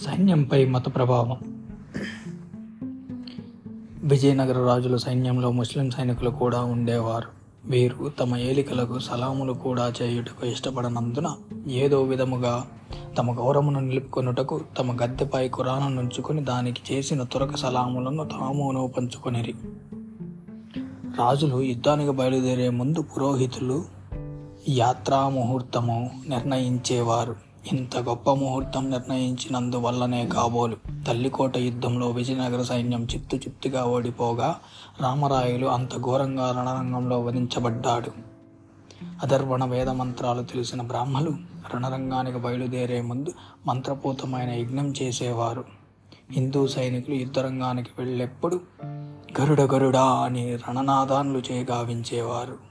సైన్యంపై మత ప్రభావం. విజయనగర రాజుల సైన్యంలో ముస్లిం సైనికులు కూడా ఉండేవారు. వీరు తమ ఏలికలకు సలాములు కూడా చేయుటకు ఇష్టపడనందున ఏదో విధముగా తమ గౌరవమును నిలుపుకొనుటకు తమ గద్దెపై కురాను నుంచుకొని దానికి చేసిన తురక సలాములను తామును పంచుకొనిరి. రాజులు యుద్ధానికి బయలుదేరే ముందు పురోహితులు యాత్రా ముహూర్తము నిర్ణయించేవారు. ఇంత గొప్ప ముహూర్తం నిర్ణయించినందువల్లనే కాబోలు. తల్లికోట యుద్ధంలో విజయనగర సైన్యం చిత్తు చిత్తుగా ఓడిపోగా రామరాయులు అంత ఘోరంగా రణరంగంలో వధించబడ్డాడు. అధర్వణ వేద మంత్రాలు తెలిసిన బ్రాహ్మలు రణరంగానికి బయలుదేరే ముందు మంత్రపూతమైన యజ్ఞం చేసేవారు. హిందూ సైనికులు యుద్ధరంగానికి వెళ్ళేప్పుడు గరుడ గరుడా అని రణనాదాన్లు చేగావించేవారు.